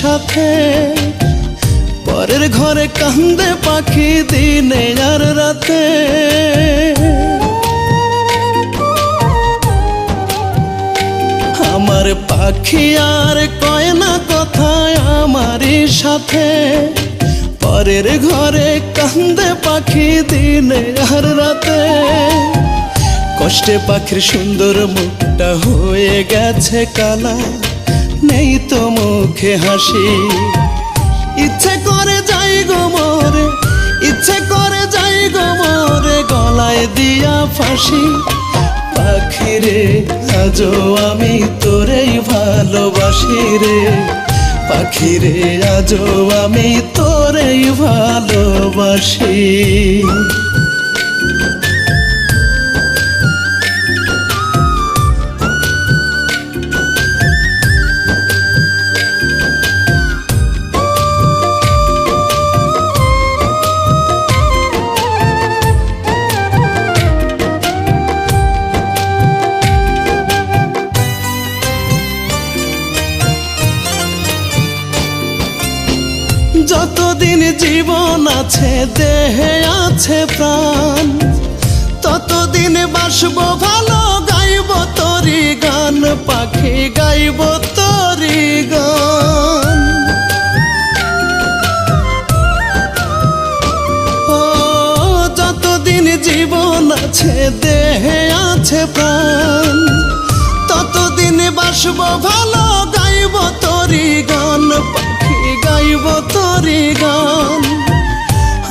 সাথে। পরের ঘরে কান্দে পাখি দিনে আর রাতে। আমার পাখি আর কয় না কথায় আমারই সাথে। পরের ঘরে কান্দে পাখি দিনে আর রাতে। কষ্টে পাখির সুন্দর মুখটা হয়ে গেছে কালা। নেই তো মুখে হাসি। ইচ্ছে করে যাই গো মোরে, ইচ্ছে করে যাই গো মোরে, গলায় দিয়া ফাঁসি। পাখিরে, আজও আমি তোরেই ভালোবাসি রে। পাখিরে, আজও আমি তোরেই ভালোবাসি। জীবন আছে, দেহে আছে প্রাণ। ততদিন বাসব ভালো, গাইব তরি গান, পাখি গাইব তরি গান। ও, যতদিন জীবন আছে, দেহে আছে প্রাণ। ততদিন বাসব ভালো, গাইব তরি গান, পাখি গাইব তরি গান।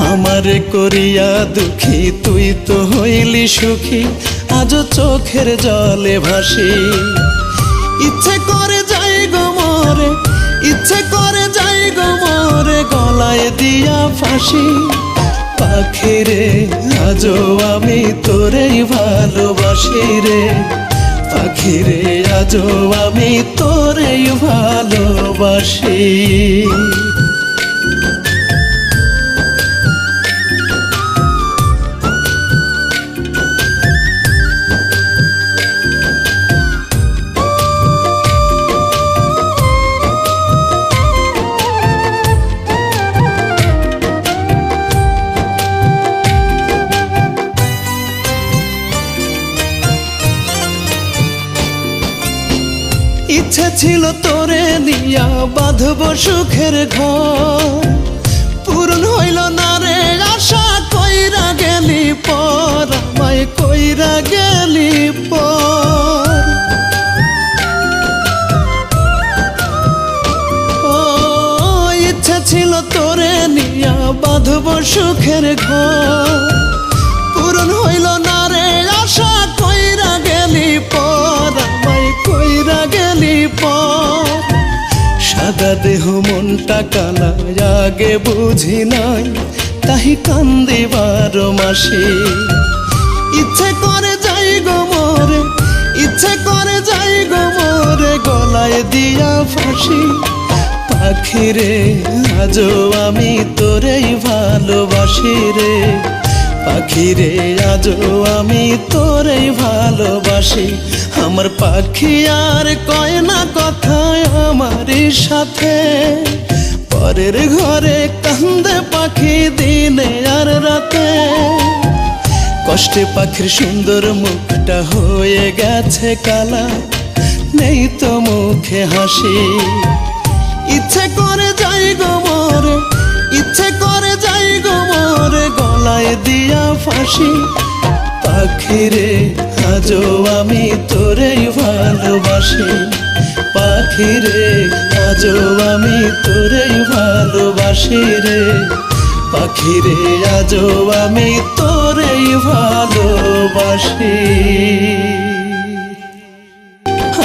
আমারে করিয়া দুঃখী, তুই তো হইলি সুখী আজ চোখের জলে ভাসি। ইচ্ছে করে যাই গো মরে, ইচ্ছে করে যাই গো মরে, গলায় দিয়া ফাঁসি। পাখিরে, আজও আমি তোরেই ভালোবাসি রে। পাখিরে আজও আমি তোরে ভালোবাসি। ইচ্ছে ছিল তোরে নিয়া বাঁধব সুখের ঘর। পূরণ হইল না রে, আশা কইরা গেলি পর, আমায় কইরা গেলি পর। ইচ্ছে ছিল তোরে নিয়া বাঁধব সুখের ঘর। পূরণ হইল না সাদা দেহ মনটা কালা আগে বুঝি নাই, তাহি কান্দি বারো মাসে। ইচ্ছে করে যাই গো মোরে, ইচ্ছে করে যাই গো মোরে, গলায় দিয়া ফাঁসি। পাখিরে, আজও আমি তোরেই ভালোবাসি রে। পাখিরে, আজও আমি তোরেই ভালোবাসি। আমার পাখি আর কয় না কথায় আমারই সাথে। পরের ঘরে কান্দে পাখি দিনে আর রাতে। কষ্টে পাখির সুন্দর মুখটা হয়ে গেছে কালা। নেই তো মুখে হাসি। ইচ্ছে করে যাই গো মোরে ইচ্ছে করে যাই গো মোরে গলায় দিয়া ফাঁসি। পাখিরে, আজও আমি তোরেই ভালোবাসি। পাখিরে, আজও আমি তোরেই ভালোবাসি রে। পাখিরে, আজও আমি তোরেই ভালোবাসি।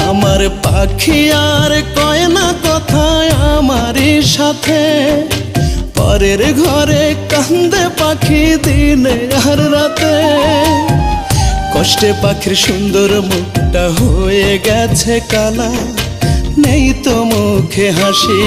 আমার পাখি আর কয় না কথায় আমারই সাথে। পরের ঘরে কান্দে পাখি দিনে, আর রাতে কষ্টে পাখির সুন্দর মুখটা হয়ে গেছে কালা। নেই তো মুখে হাসি।